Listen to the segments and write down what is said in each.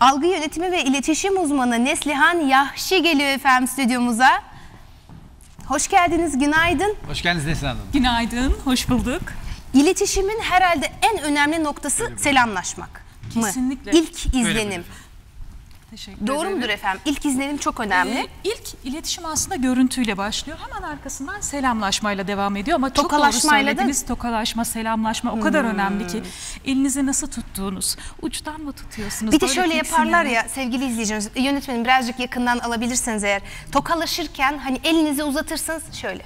Algı yönetimi ve iletişim uzmanı Neslihan Yahşi geliyor efendim stüdyomuza. Hoş geldiniz, günaydın. Hoş geldiniz Neslihan Hanım. Günaydın, hoş bulduk. İletişimin herhalde en önemli noktası selamlaşmak mı? Kesinlikle. İlk Böyle izlenim. Teşekkür Doğru ederim. mudur efendim? İlk izlenim çok önemli. Ee, ilk iletişim aslında görüntüyle başlıyor. Hemen arkasından selamlaşmayla devam ediyor ama çok doğru Tokalaşmayla da- Hmm. söylediniz. Tokalaşma, selamlaşma o kadar önemli ki. Elinizi nasıl tuttuğunuz, uçtan mı tutuyorsunuz? bir de şöyle yaparlar ya sevgili izleyicilerimiz, yönetmenim birazcık yakından alabilirseniz eğer. Tokalaşırken hani elinizi uzatırsınız şöyle.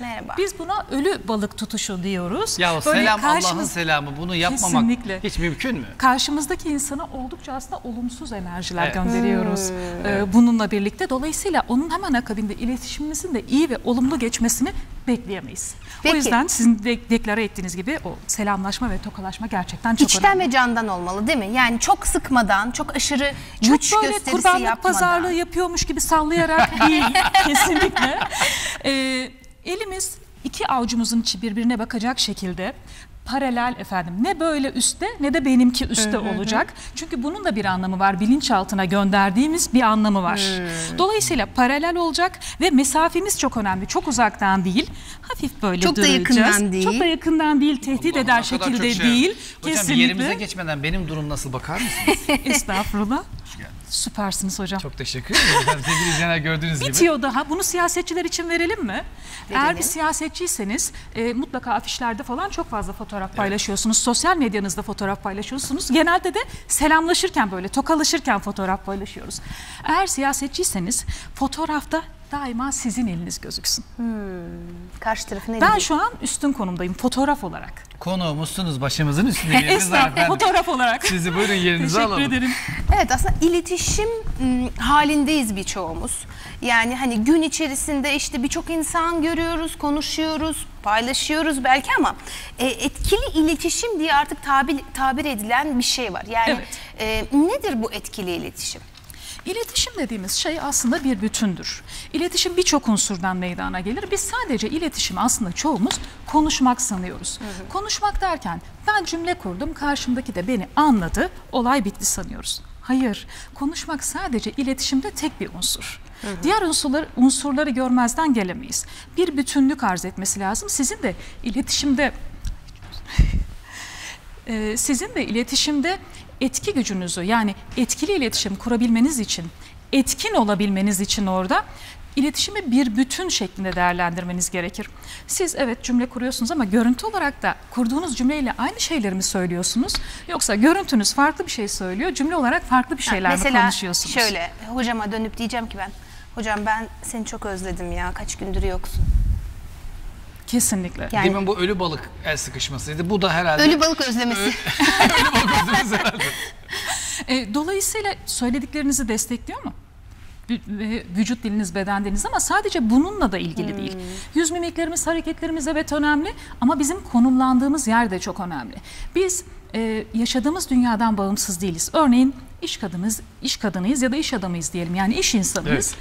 Merhaba. Biz buna ölü balık tutuşu diyoruz. Ya Böyle selam Allah'ın selamı bunu yapmamak Kesinlikle. hiç mümkün mü? karşımızdaki insana oldukça aslında olumsuz enerjiler Evet. gönderiyoruz Hmm. ee, bununla birlikte. Dolayısıyla onun hemen akabinde iletişimimizin de iyi ve olumlu geçmesini bekleyemeyiz. Peki. O yüzden sizin de deklare ettiğiniz gibi o selamlaşma ve tokalaşma gerçekten çok İçten önemli. ve candan olmalı değil mi? Yani çok sıkmadan, çok aşırı Çok güç böyle gösterisi kurbanlık yapmadan. pazarlığı yapıyormuş gibi sallayarak değil kesinlikle. Ee, elimiz iki avucumuzun içi birbirine bakacak şekilde paralel efendim ne böyle üstte ne de benimki üstte olacak. Çünkü bunun da bir anlamı var. Bilinçaltına gönderdiğimiz bir anlamı var. Dolayısıyla paralel olacak ve mesafemiz çok önemli. Çok uzaktan değil. Hafif böyle Çok da duracağız. yakından değil. Çok da yakından değil. Tehdit Allah'ım, eder ne kadar şekilde çok şey. değil. Hocam bir yerimize geçmeden benim durum nasıl bakar mısınız? Estağfurullah. geldiniz. Süpersiniz hocam. Çok teşekkür ederim. efendim. Sevgili izleyenler gördüğünüz Bir gibi. tiyo daha. Bunu siyasetçiler için verelim mi? Eğer Verelim. bir siyasetçiyseniz e, mutlaka afişlerde falan çok fazla fotoğraf paylaşıyorsunuz. Sosyal medyanızda fotoğraf paylaşıyorsunuz. Genelde de selamlaşırken böyle tokalaşırken fotoğraf paylaşıyoruz. Eğer siyasetçiyseniz fotoğrafta daima sizin eliniz gözüksün. Karşı tarafın Ben elini. şu an üstün konumdayım fotoğraf olarak. Konuğumuzsunuz başımızın üstünde efendim. fotoğraf olarak. Sizi buyurun yerinize Teşekkür alalım. ederim. Evet aslında iletişim m, halindeyiz birçoğumuz. Yani hani gün içerisinde işte birçok insan görüyoruz, konuşuyoruz, paylaşıyoruz belki ama e, etkili iletişim diye artık tabir, tabir edilen bir şey var. Yani e, nedir bu etkili iletişim? İletişim dediğimiz şey aslında bir bütündür. İletişim birçok unsurdan meydana gelir. Biz sadece iletişimi aslında çoğumuz konuşmak sanıyoruz. Konuşmak derken ben cümle kurdum, karşımdaki de beni anladı, olay bitti sanıyoruz. Hayır, konuşmak sadece iletişimde tek bir unsur. Diğer unsurları, unsurları görmezden gelemeyiz. Bir bütünlük arz etmesi lazım. Sizin de iletişimde sizin de iletişimde etki gücünüzü yani etkili iletişim kurabilmeniz için, etkin olabilmeniz için orada iletişimi bir bütün şeklinde değerlendirmeniz gerekir. Siz evet cümle kuruyorsunuz ama görüntü olarak da kurduğunuz cümleyle aynı şeyleri mi söylüyorsunuz? Yoksa görüntünüz farklı bir şey söylüyor, cümle olarak farklı bir şeyler mi Mesela konuşuyorsunuz? şöyle hocama dönüp diyeceğim ki ben hocam ben seni çok özledim ya kaç gündür yoksun. Kesinlikle. Yani Demin bu ölü balık el sıkışmasıydı. Bu da herhalde ölü balık özlemesi. ölü balık özlemesi herhalde. E, dolayısıyla söylediklerinizi destekliyor mu? Vücut diliniz, beden diliniz ama sadece bununla da ilgili değil. Yüz mimiklerimiz, hareketlerimiz evet önemli ama bizim konumlandığımız yer de çok önemli. Biz e, yaşadığımız dünyadan bağımsız değiliz. Örneğin iş kadınız, iş kadınıyız ya da iş adamıyız diyelim. Yani iş insanıyız.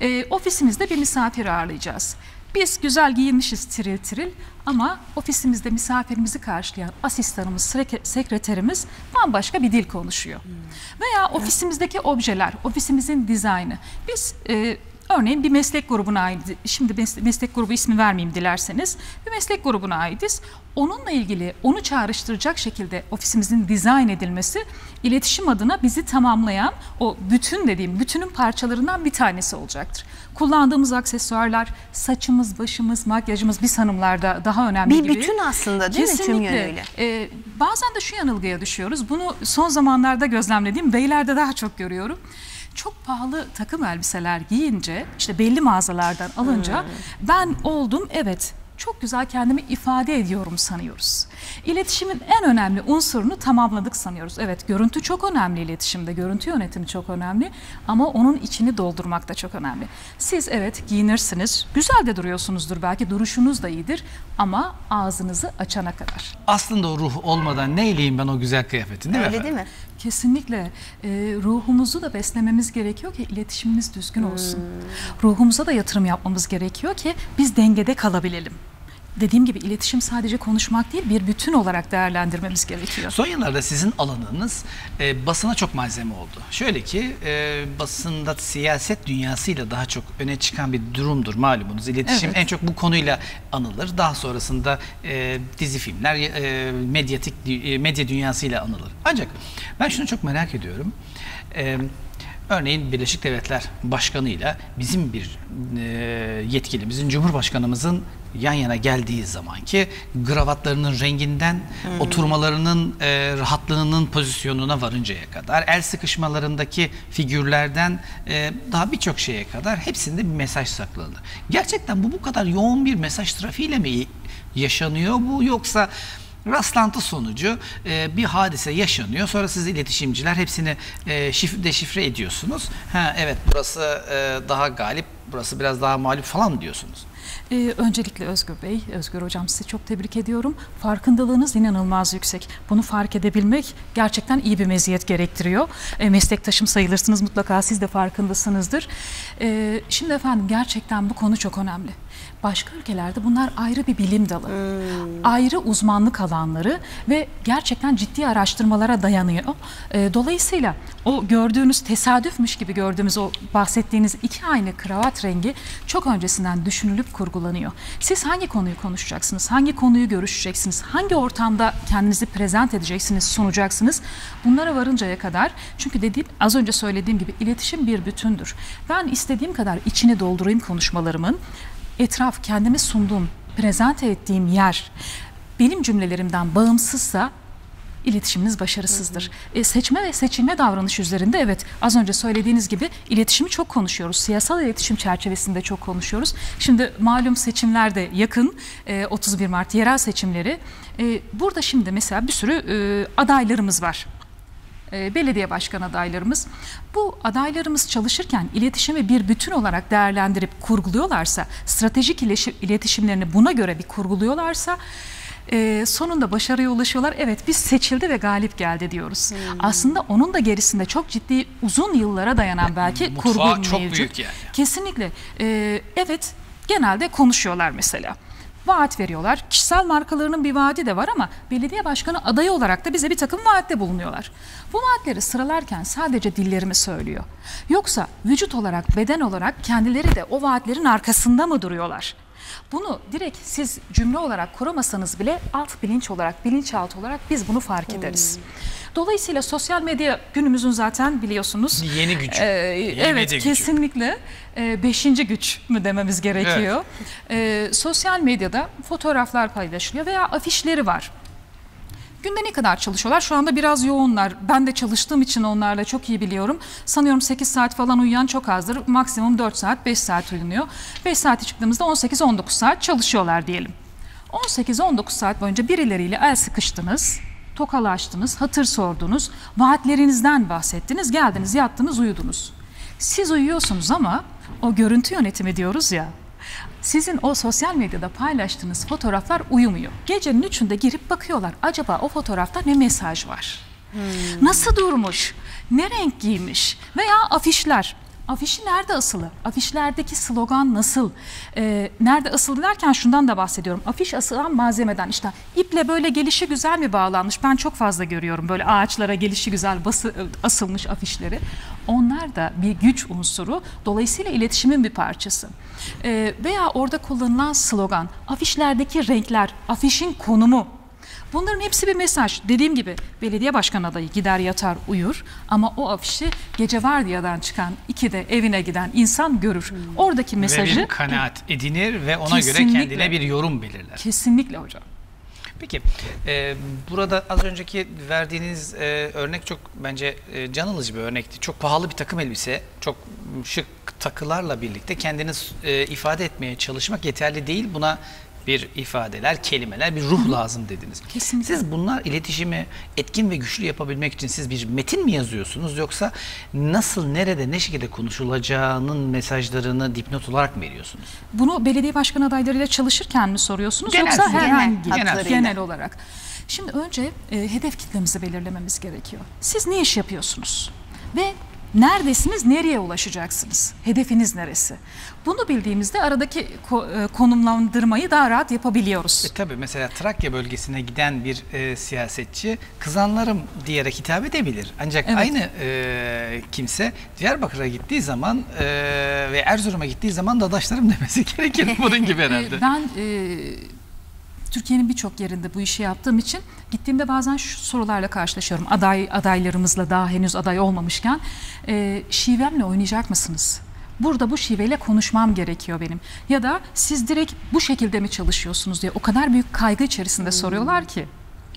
E, ofisimizde bir misafir ağırlayacağız. Biz güzel giyinmişiz tiril tiril ama ofisimizde misafirimizi karşılayan asistanımız, sek- sekreterimiz bambaşka bir dil konuşuyor. Veya ofisimizdeki objeler, ofisimizin dizaynı. Biz e, örneğin bir meslek grubuna ait, şimdi mes- meslek grubu ismi vermeyeyim dilerseniz, bir meslek grubuna aitiz. Onunla ilgili onu çağrıştıracak şekilde ofisimizin dizayn edilmesi iletişim adına bizi tamamlayan o bütün dediğim bütünün parçalarından bir tanesi olacaktır. Kullandığımız aksesuarlar, saçımız, başımız, makyajımız biz hanımlarda daha önemli bir gibi. bütün aslında değil mi tüm Kesinlikle. yönüyle? Ee, bazen de şu yanılgıya düşüyoruz. Bunu son zamanlarda gözlemlediğim beylerde daha çok görüyorum. Çok pahalı takım elbiseler giyince işte belli mağazalardan alınca Hmm. ben oldum evet çok güzel kendimi ifade ediyorum sanıyoruz. İletişimin en önemli unsurunu tamamladık sanıyoruz. Evet görüntü çok önemli iletişimde, görüntü yönetimi çok önemli ama onun içini doldurmak da çok önemli. Siz evet giyinirsiniz, güzel de duruyorsunuzdur belki duruşunuz da iyidir ama ağzınızı açana kadar. Aslında o ruh olmadan neyleyim ben o güzel kıyafetin değil mi Öyle değil mi? Kesinlikle Ee, ruhumuzu da beslememiz gerekiyor ki iletişimimiz düzgün olsun. Ruhumuza da yatırım yapmamız gerekiyor ki biz dengede kalabilelim. Dediğim gibi iletişim sadece konuşmak değil bir bütün olarak değerlendirmemiz gerekiyor. Son yıllarda sizin alanınız e, basına çok malzeme oldu. Şöyle ki e, basında siyaset dünyasıyla daha çok öne çıkan bir durumdur malumunuz. İletişim Evet. en çok bu konuyla anılır. Daha sonrasında e, dizi filmler, e, medyatik e, medya dünyasıyla anılır. Ancak ben şunu çok merak ediyorum. E, Örneğin Birleşik Devletler Başkanı'yla bizim bir e, yetkilimizin, Cumhurbaşkanımızın yan yana geldiği zamanki gravatlarının renginden, oturmalarının e, rahatlığının pozisyonuna varıncaya kadar, el sıkışmalarındaki figürlerden e, daha birçok şeye kadar hepsinde bir mesaj saklanır. Gerçekten bu bu kadar yoğun bir mesaj trafiğiyle mi yaşanıyor bu yoksa rastlantı sonucu e, bir hadise yaşanıyor. Sonra siz iletişimciler hepsini e, şif, deşifre ediyorsunuz. Ha evet burası e, daha galip, burası biraz daha mağlup falan diyorsunuz? Ee, öncelikle Özgür Bey, Özgür Hocam sizi çok tebrik ediyorum. Farkındalığınız inanılmaz yüksek. Bunu fark edebilmek gerçekten iyi bir meziyet gerektiriyor. E, meslektaşım sayılırsınız mutlaka siz de farkındasınızdır. E, şimdi efendim gerçekten bu konu çok önemli. Başka ülkelerde bunlar ayrı bir bilim dalı. Ayrı uzmanlık alanları ve gerçekten ciddi araştırmalara dayanıyor. E, dolayısıyla o gördüğünüz tesadüfmüş gibi gördüğümüz o bahsettiğiniz iki aynı kravat rengi çok öncesinden düşünülüp kurgulanıyor. Siz hangi konuyu konuşacaksınız? Hangi konuyu görüşeceksiniz? Hangi ortamda kendinizi prezent edeceksiniz, sunacaksınız? Bunlara varıncaya kadar çünkü dediğim az önce söylediğim gibi iletişim bir bütündür. Ben istediğim kadar içini doldurayım konuşmalarımın. Etraf kendimi sunduğum, prezente ettiğim yer benim cümlelerimden bağımsızsa iletişiminiz başarısızdır. E, seçme ve seçilme davranış üzerinde evet az önce söylediğiniz gibi iletişimi çok konuşuyoruz. Siyasal iletişim çerçevesinde çok konuşuyoruz. Şimdi malum seçimler de yakın. E, 31 Mart yerel seçimleri. E, burada şimdi mesela bir sürü e, adaylarımız var e, belediye başkan adaylarımız. Bu adaylarımız çalışırken iletişimi bir bütün olarak değerlendirip kurguluyorlarsa, stratejik iletişimlerini buna göre bir kurguluyorlarsa e, sonunda başarıya ulaşıyorlar. Evet biz seçildi ve galip geldi diyoruz. Aslında onun da gerisinde çok ciddi uzun yıllara dayanan belki Mutfağı kurgu çok mevcut. büyük yani. Kesinlikle. E, evet genelde konuşuyorlar mesela. Vaat veriyorlar. Kişisel markalarının bir vaadi de var ama belediye başkanı adayı olarak da bize bir takım vaatte bulunuyorlar. Bu vaatleri sıralarken sadece dillerimi söylüyor. Yoksa vücut olarak, beden olarak kendileri de o vaatlerin arkasında mı duruyorlar? Bunu direkt siz cümle olarak kuramasanız bile alt bilinç olarak, bilinçaltı olarak biz bunu fark ederiz. Dolayısıyla sosyal medya günümüzün zaten biliyorsunuz. Yeni gücü. Ee, Yeni evet gücü. kesinlikle e, beşinci güç mü dememiz gerekiyor. Ee, sosyal medyada fotoğraflar paylaşılıyor veya afişleri var. Günde ne kadar çalışıyorlar? Şu anda biraz yoğunlar. Ben de çalıştığım için onlarla çok iyi biliyorum. Sanıyorum 8 saat falan uyuyan çok azdır. Maksimum 4 saat, 5 saat uyunuyor. 5 saate çıktığımızda 18-19 saat çalışıyorlar diyelim. 18-19 saat boyunca birileriyle el sıkıştınız, tokalaştınız, hatır sordunuz, vaatlerinizden bahsettiniz, geldiniz, yattınız, uyudunuz. Siz uyuyorsunuz ama o görüntü yönetimi diyoruz ya, sizin o sosyal medyada paylaştığınız fotoğraflar uyumuyor. Gecenin üçünde girip bakıyorlar. Acaba o fotoğrafta ne mesaj var? Nasıl durmuş? Ne renk giymiş? Veya afişler. Afişi nerede asılı? Afişlerdeki slogan nasıl? Ee, nerede asılı derken şundan da bahsediyorum. Afiş asılan malzemeden işte iple böyle gelişi güzel mi bağlanmış? Ben çok fazla görüyorum böyle ağaçlara gelişi güzel bası, asılmış afişleri. Onlar da bir güç unsuru. Dolayısıyla iletişimin bir parçası. Ee, veya orada kullanılan slogan, afişlerdeki renkler, afişin konumu, Bunların hepsi bir mesaj. Dediğim gibi belediye başkan adayı gider yatar uyur ama o afişi gece vardiyadan çıkan iki de evine giden insan görür. Oradaki Ve mesajı bir kanaat edinir ve ona göre kendine bir yorum belirler. kesinlikle hocam. Peki e, burada az önceki verdiğiniz e, örnek çok bence e, can alıcı bir örnekti. Çok pahalı bir takım elbise, çok şık takılarla birlikte kendini e, ifade etmeye çalışmak yeterli değil. Buna bir ifadeler, kelimeler, bir ruh lazım dediniz. Kesinlikle. Siz bunlar iletişimi etkin ve güçlü yapabilmek için siz bir metin mi yazıyorsunuz yoksa nasıl, nerede, ne şekilde konuşulacağının mesajlarını dipnot olarak mı veriyorsunuz? Bunu belediye başkan adaylarıyla çalışırken mi soruyorsunuz Genel, yoksa genel, herhangi genel. genel olarak? Şimdi önce e, hedef kitlemizi belirlememiz gerekiyor. Siz ne iş yapıyorsunuz? Ve Neredesiniz, nereye ulaşacaksınız? Hedefiniz neresi? Bunu bildiğimizde aradaki e, konumlandırmayı daha rahat yapabiliyoruz. E tabii mesela Trakya bölgesine giden bir e, siyasetçi kızanlarım diyerek hitap edebilir. Ancak Evet. aynı e, kimse Diyarbakır'a gittiği zaman e, ve Erzurum'a gittiği zaman dadaşlarım demesi gerekir. Bunun gibi herhalde. Ben e, Türkiye'nin birçok yerinde bu işi yaptığım için gittiğimde bazen şu sorularla karşılaşıyorum. Aday adaylarımızla daha henüz aday olmamışken e, şivemle oynayacak mısınız? Burada bu şiveyle konuşmam gerekiyor benim. Ya da siz direkt bu şekilde mi çalışıyorsunuz diye o kadar büyük kaygı içerisinde soruyorlar ki.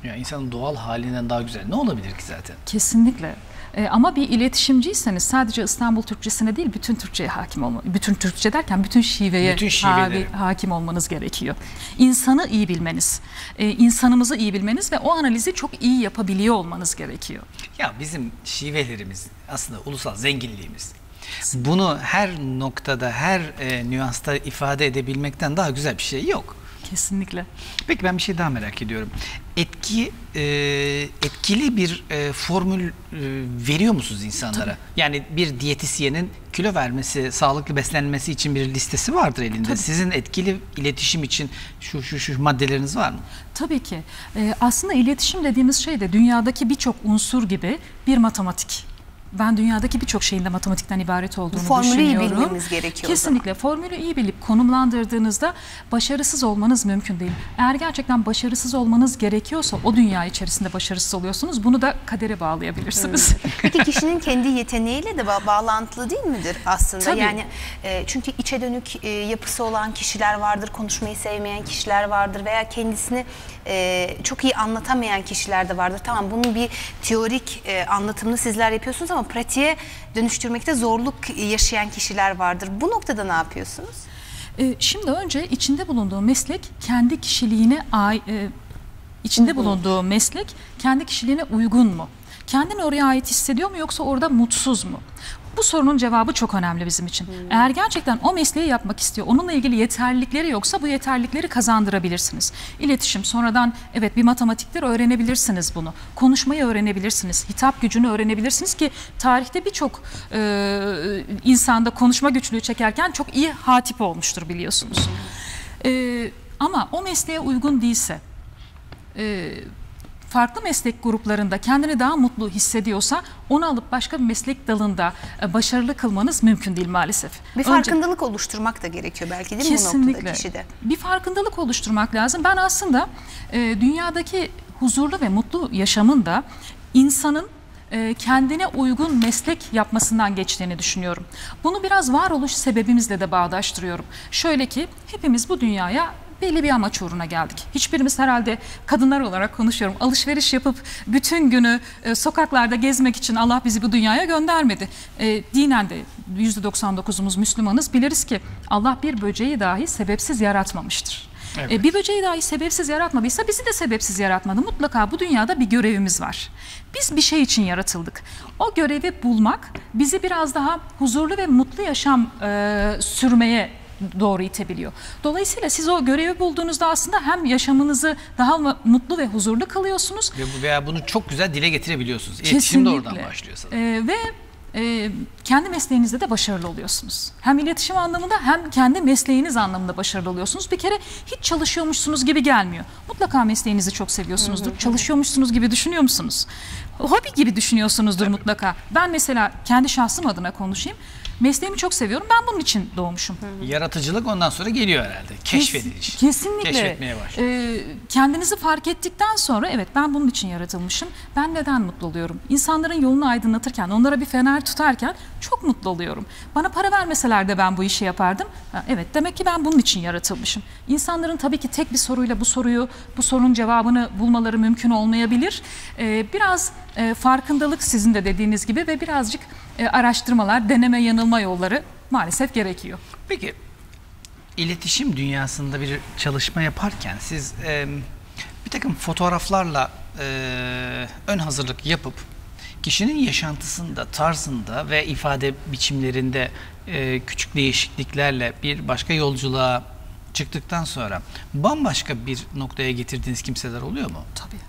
Ya insanın doğal halinden daha güzel ne olabilir ki zaten? Kesinlikle. E, ama bir iletişimciyseniz sadece İstanbul Türkçesine değil bütün Türkçeye hakim olma, bütün Türkçe derken bütün şiveye Bütün şiveleri. hakim olmanız gerekiyor. İnsanı iyi bilmeniz, e, insanımızı iyi bilmeniz ve o analizi çok iyi yapabiliyor olmanız gerekiyor. Ya bizim şivelerimiz aslında ulusal zenginliğimiz. Bunu her noktada, her e, nüansta ifade edebilmekten daha güzel bir şey yok. Kesinlikle. Peki ben bir şey daha merak ediyorum. Etki e, etkili bir e, formül e, veriyor musunuz insanlara? Yani bir diyetisyenin kilo vermesi, sağlıklı beslenmesi için bir listesi vardır elinde. Tabii. Sizin etkili iletişim için şu şu şu maddeleriniz var mı? Tabii ki. E, aslında iletişim dediğimiz şey de dünyadaki birçok unsur gibi bir matematik. Ben dünyadaki birçok şeyin de matematikten ibaret olduğunu formülü iyi düşünüyorum. bilmemiz gerekiyor o zaman. Kesinlikle. Formülü iyi bilip konumlandırdığınızda başarısız olmanız mümkün değil. Eğer gerçekten başarısız olmanız gerekiyorsa o dünya içerisinde başarısız oluyorsunuz. Bunu da kadere bağlayabilirsiniz. Peki kişinin kendi yeteneğiyle de ba- bağlantılı değil midir aslında? Tabii. Yani e, çünkü içe dönük e, yapısı olan kişiler vardır, konuşmayı sevmeyen kişiler vardır veya kendisini e, çok iyi anlatamayan kişiler de vardır. Tamam bunun bir teorik e, anlatımını sizler yapıyorsunuz ama pratiğe dönüştürmekte zorluk yaşayan kişiler vardır. Bu noktada ne yapıyorsunuz? Ee, Şimdi önce içinde bulunduğu meslek kendi kişiliğine e, içinde bulunduğu meslek kendi kişiliğine uygun mu? Kendini oraya ait hissediyor mu yoksa orada mutsuz mu? Bu sorunun cevabı çok önemli bizim için. Eğer gerçekten o mesleği yapmak istiyor, onunla ilgili yeterlilikleri yoksa bu yeterlilikleri kazandırabilirsiniz. İletişim sonradan evet bir matematiktir öğrenebilirsiniz bunu. Konuşmayı öğrenebilirsiniz, hitap gücünü öğrenebilirsiniz ki tarihte birçok e, insanda konuşma güçlüğü çekerken çok iyi hatip olmuştur biliyorsunuz. E, ama o mesleğe uygun değilse, e, farklı meslek gruplarında kendini daha mutlu hissediyorsa onu alıp başka bir meslek dalında e, başarılı kılmanız mümkün değil maalesef. Bir Önce- farkındalık oluşturmak da gerekiyor belki değil mi bu Kesinlikle. noktada kişide? Bir farkındalık oluşturmak lazım. Ben aslında e, dünyadaki huzurlu ve mutlu yaşamın da insanın e, kendine uygun meslek yapmasından geçtiğini düşünüyorum. Bunu biraz varoluş sebebimizle de bağdaştırıyorum. Şöyle ki hepimiz bu dünyaya belli bir amaç uğruna geldik. Hiçbirimiz herhalde kadınlar olarak konuşuyorum. Alışveriş yapıp bütün günü e, sokaklarda gezmek için Allah bizi bu dünyaya göndermedi. E, dinen de %99'umuz Müslümanız. Biliriz ki Allah bir böceği dahi sebepsiz yaratmamıştır. Evet. E, bir böceği dahi sebepsiz yaratmadıysa bizi de sebepsiz yaratmadı. Mutlaka bu dünyada bir görevimiz var. Biz bir şey için yaratıldık. O görevi bulmak bizi biraz daha huzurlu ve mutlu yaşam e, sürmeye doğru itebiliyor. Dolayısıyla siz o görevi bulduğunuzda aslında hem yaşamınızı daha mu- mutlu ve huzurlu bu- Veya bunu çok güzel dile getirebiliyorsunuz. İletişim de oradan Kesinlikle. başlıyor sanırım. Ee, ve e, kendi mesleğinizde de başarılı oluyorsunuz. Hem iletişim anlamında hem kendi mesleğiniz anlamında başarılı oluyorsunuz. Bir kere hiç çalışıyormuşsunuz gibi gelmiyor. Mutlaka mesleğinizi çok seviyorsunuzdur. Çalışıyormuşsunuz gibi düşünüyor musunuz? Hobi gibi düşünüyorsunuzdur mutlaka. Ben mesela kendi şahsım adına konuşayım. Mesleğimi çok seviyorum. Ben bunun için doğmuşum. Yaratıcılık ondan sonra geliyor herhalde. Keşfediliş. Kes- Kesinlikle. Keşfetmeye başlıyor. Ee, kendinizi fark ettikten sonra evet ben bunun için yaratılmışım. Ben neden mutlu oluyorum? İnsanların yolunu aydınlatırken, onlara bir fener tutarken çok mutlu oluyorum. Bana para vermeseler de ben bu işi yapardım. Ha, evet demek ki ben bunun için yaratılmışım. İnsanların tabii ki tek bir soruyla bu soruyu, bu sorunun cevabını bulmaları mümkün olmayabilir. Ee, biraz e, farkındalık sizin de dediğiniz gibi ve birazcık e, araştırmalar, deneme yanılma yolları maalesef gerekiyor. Peki iletişim dünyasında bir çalışma yaparken siz e, bir takım fotoğraflarla e, ön hazırlık yapıp kişinin yaşantısında, tarzında ve ifade biçimlerinde e, küçük değişikliklerle bir başka yolculuğa çıktıktan sonra bambaşka bir noktaya getirdiğiniz kimseler oluyor mu? Tabii.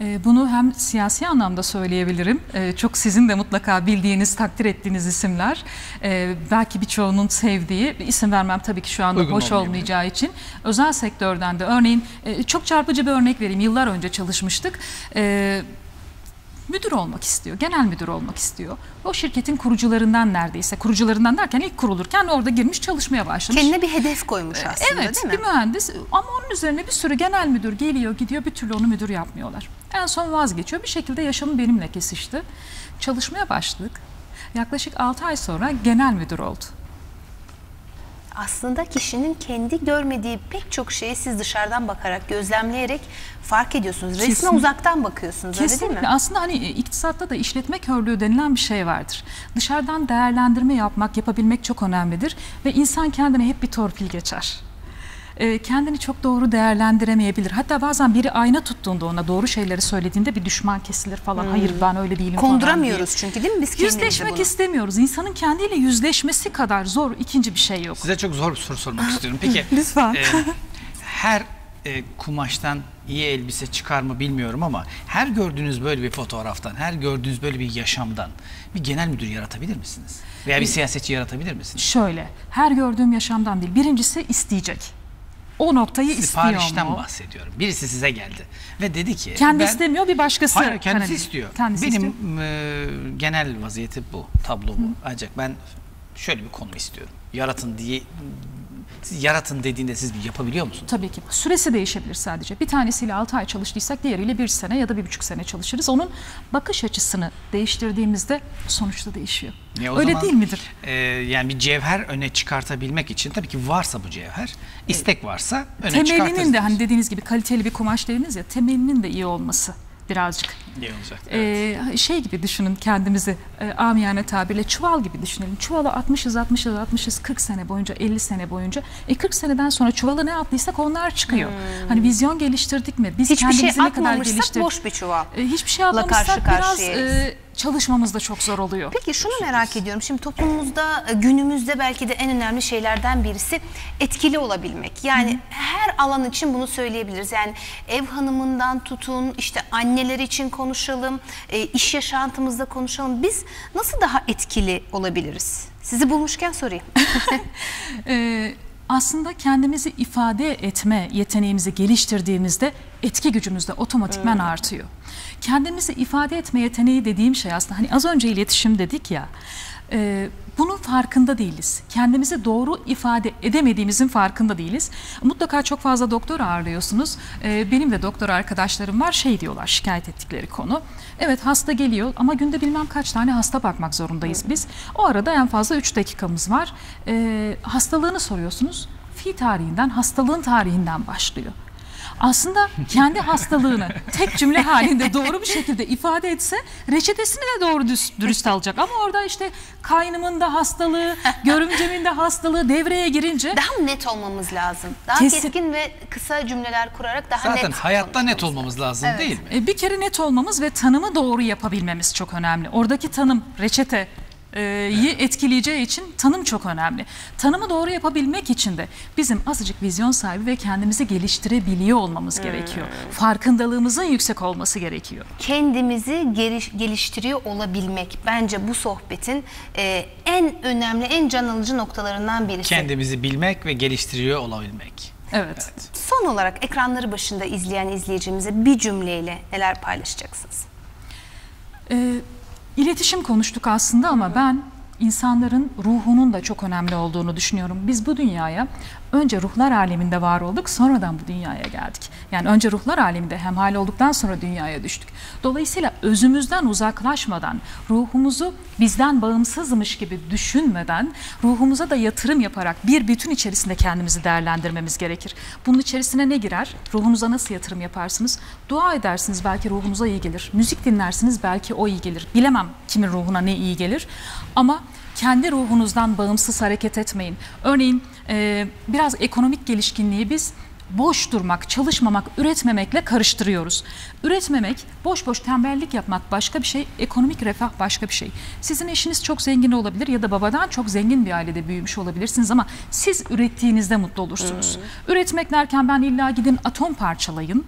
E, Bunu hem siyasi anlamda söyleyebilirim. E, Çok sizin de mutlaka bildiğiniz, takdir ettiğiniz isimler. E, Belki birçoğunun sevdiği, bir isim vermem tabii ki şu anda Uygun hoş olmayacağı için. Özel sektörden de örneğin e, çok çarpıcı bir örnek vereyim. Yıllar önce çalışmıştık. Müdür olmak istiyor, genel müdür olmak istiyor. O şirketin kurucularından neredeyse, kurucularından derken ilk kurulurken orada girmiş çalışmaya başlamış. Kendine bir hedef koymuş aslında Evet değil mi? bir mühendis ama onun üzerine bir sürü genel müdür geliyor gidiyor bir türlü onu müdür yapmıyorlar. En son vazgeçiyor bir şekilde yaşamı benimle kesişti. Çalışmaya başladık. Yaklaşık 6 ay sonra genel müdür oldu. Aslında kişinin kendi görmediği pek çok şeyi siz dışarıdan bakarak, gözlemleyerek fark ediyorsunuz. Resme Kesinlikle. uzaktan bakıyorsunuz öyle değil Kesinlikle mi? aslında hani e, iktisatta da işletme körlüğü denilen bir şey vardır. Dışarıdan değerlendirme yapmak, yapabilmek çok önemlidir ve insan kendine hep bir torpil geçer. Ee, kendini çok doğru değerlendiremeyebilir. Hatta bazen biri ayna tuttuğunda ona doğru şeyleri söylediğinde bir düşman kesilir falan. Hayır ben öyle değilim falan Hmm. Konduramıyoruz diye. çünkü değil mi biz Yüzleşmek bunu? istemiyoruz. İnsanın kendiyle yüzleşmesi kadar zor ikinci bir şey yok. Size çok zor bir soru sormak istiyorum. Peki Lütfen. e, her e, kumaştan iyi elbise çıkar mı bilmiyorum ama her gördüğünüz böyle bir fotoğraftan, her gördüğünüz böyle bir yaşamdan bir genel müdür yaratabilir misiniz? Veya bir siyasetçi yaratabilir misiniz? Şöyle, her gördüğüm yaşamdan değil. Birincisi isteyecek. O noktayı istiyor Siparişten mu? bahsediyorum. Birisi size geldi ve dedi ki Kendi ben- istemiyor bir başkası. Hayır kendisi hani- istiyor. Kendisi Benim istiyor. e, genel vaziyeti bu, tablo bu. Ancak ben şöyle bir konu istiyorum. Yaratın diye siz yaratın dediğinde siz bir yapabiliyor musunuz? Tabii ki. Süresi değişebilir sadece. Bir tanesiyle 6 ay çalıştıysak diğeriyle 1 sene ya da 1,5 sene çalışırız. Onun bakış açısını değiştirdiğimizde sonuçta değişiyor. Ya o Öyle zaman, değil midir? e, yani bir cevher öne çıkartabilmek için tabii ki varsa bu cevher, istek varsa öne Temelinin de hani dediğiniz gibi kaliteli bir kumaş dediniz ya temelinin de iyi olması birazcık. İyi olacak. Ee, şey gibi düşünün kendimizi e, amiyane tabirle çuval gibi düşünelim. Çuvalı atmışız atmışız atmışız 40 sene boyunca 50 sene boyunca. E 40 seneden sonra çuvalı ne attıysak onlar çıkıyor. Hani vizyon geliştirdik mi? Biz Hmm. Hiçbir şey kendimizi ne kadar atmamışsak geliştirdik? boş bir çuval. E, hiçbir şey karşı atmamışsak biraz karşıyayız. e, çalışmamız da çok zor oluyor. Peki şunu merak ediyorum. Şimdi toplumumuzda e, günümüzde belki de en önemli şeylerden birisi etkili olabilmek. Yani her alan için bunu söyleyebiliriz. Yani ev hanımından tutun, işte anneler için konuşalım, e, iş yaşantımızda konuşalım. Biz nasıl daha etkili olabiliriz? Sizi bulmuşken sorayım. Ee, aslında kendimizi ifade etme yeteneğimizi geliştirdiğimizde etki gücümüz de otomatikmen artıyor. Kendimizi ifade etme yeteneği dediğim şey aslında hani az önce iletişim dedik ya. e, bunun farkında değiliz. Kendimizi doğru ifade edemediğimizin farkında değiliz. Mutlaka çok fazla doktor ağırlıyorsunuz. Ee, benim de doktor arkadaşlarım var şey diyorlar şikayet ettikleri konu. Evet hasta geliyor ama günde bilmem kaç tane hasta bakmak zorundayız biz. O arada en fazla 3 dakikamız var. Ee, hastalığını soruyorsunuz. Fi tarihinden, hastalığın tarihinden başlıyor. Aslında kendi hastalığını tek cümle halinde doğru bir şekilde ifade etse reçetesini de doğru düz- dürüst alacak. Ama orada işte kaynımın da hastalığı, görümcemin de hastalığı devreye girince Daha net olmamız lazım? Daha Kesin- keskin ve kısa cümleler kurarak daha Zaten net hayatta net olmamız lazım Evet. değil mi? E, Bir kere net olmamız ve tanımı doğru yapabilmemiz çok önemli. Oradaki tanım, reçete e, etkileyeceği için tanım çok önemli. Tanımı doğru yapabilmek için de bizim azıcık vizyon sahibi ve kendimizi geliştirebiliyor olmamız gerekiyor. Farkındalığımızın yüksek olması gerekiyor. kendimizi geliş- geliştiriyor olabilmek bence bu sohbetin e, en önemli, en can alıcı noktalarından birisi. Kendimizi bilmek ve geliştiriyor olabilmek. Evet. Son olarak ekranları başında izleyen izleyicimize bir cümleyle neler paylaşacaksınız? E, iletişim konuştuk aslında ama ben insanların ruhunun da çok önemli olduğunu düşünüyorum. Biz bu dünyaya önce ruhlar aleminde var olduk, sonradan bu dünyaya geldik. Yani önce ruhlar aleminde hemhal olduktan sonra dünyaya düştük. Dolayısıyla özümüzden uzaklaşmadan, ruhumuzu bizden bağımsızmış gibi düşünmeden, ruhumuza da yatırım yaparak bir bütün içerisinde kendimizi değerlendirmemiz gerekir. Bunun içerisine ne girer? Ruhunuza nasıl yatırım yaparsınız? Dua edersiniz belki ruhunuza iyi gelir. Müzik dinlersiniz belki o iyi gelir. Bilemem kimin ruhuna ne iyi gelir. Ama kendi ruhunuzdan bağımsız hareket etmeyin. Örneğin biraz ekonomik gelişkinliği biz boş durmak, çalışmamak, üretmemekle karıştırıyoruz. Üretmemek, boş boş tembellik yapmak başka bir şey, ekonomik refah başka bir şey. Sizin eşiniz çok zengin olabilir ya da babadan çok zengin bir ailede büyümüş olabilirsiniz ama siz ürettiğinizde mutlu olursunuz. Üretmek derken ben illa gidin atom parçalayın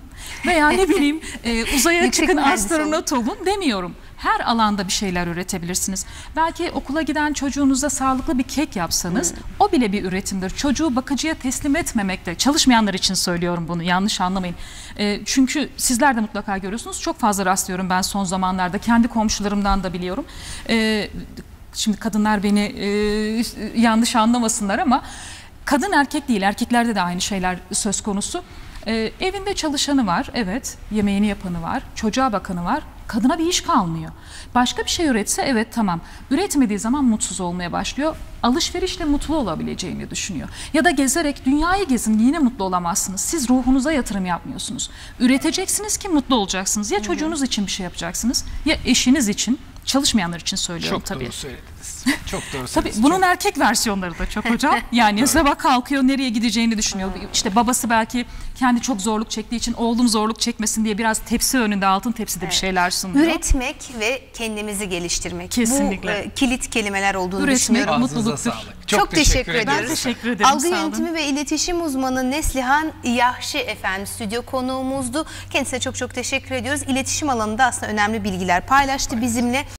veya ne bileyim e, uzaya çıkın astronot olun demiyorum. Her alanda bir şeyler üretebilirsiniz. Belki okula giden çocuğunuza sağlıklı bir kek yapsanız Hmm. o bile bir üretimdir. Çocuğu bakıcıya teslim etmemek de çalışmayanlar için söylüyorum bunu yanlış anlamayın. E, çünkü sizler de mutlaka görüyorsunuz. Çok fazla rastlıyorum ben son zamanlarda. Kendi komşularımdan da biliyorum. E, şimdi kadınlar beni e, yanlış anlamasınlar ama kadın erkek değil. Erkeklerde de aynı şeyler söz konusu. E, evinde çalışanı var, evet. Yemeğini yapanı var, çocuğa bakanı var. Kadına bir iş kalmıyor. Başka bir şey üretse evet tamam. Üretmediği zaman mutsuz olmaya başlıyor. Alışverişle mutlu olabileceğini düşünüyor. Ya da gezerek dünyayı gezin yine mutlu olamazsınız. Siz ruhunuza yatırım yapmıyorsunuz. Üreteceksiniz ki mutlu olacaksınız. Ya çocuğunuz için bir şey yapacaksınız ya eşiniz için. Çalışmayanlar için söylüyorum Çok tabii. doğru söylediniz. Çok doğru Tabii söylediniz. bunun erkek versiyonları da çok hocam. Yani sabah kalkıyor nereye gideceğini düşünüyor. İşte babası belki kendi çok zorluk çektiği için oğlum zorluk çekmesin diye biraz tepsi önünde altın tepside bir şeyler sunuyor. Üretmek ve kendimizi geliştirmek. Kesinlikle. Bu e, kilit kelimeler olduğunu Üretmek, düşünüyorum. Mutluluktur. sağlık. Çok, teşekkür, ederim. ediyoruz. Ben teşekkür ederim, Algı yönetimi ve iletişim uzmanı Neslihan Yahşi efendim stüdyo konuğumuzdu. Kendisine çok çok teşekkür ediyoruz. İletişim alanında aslında önemli bilgiler paylaştı bizimle.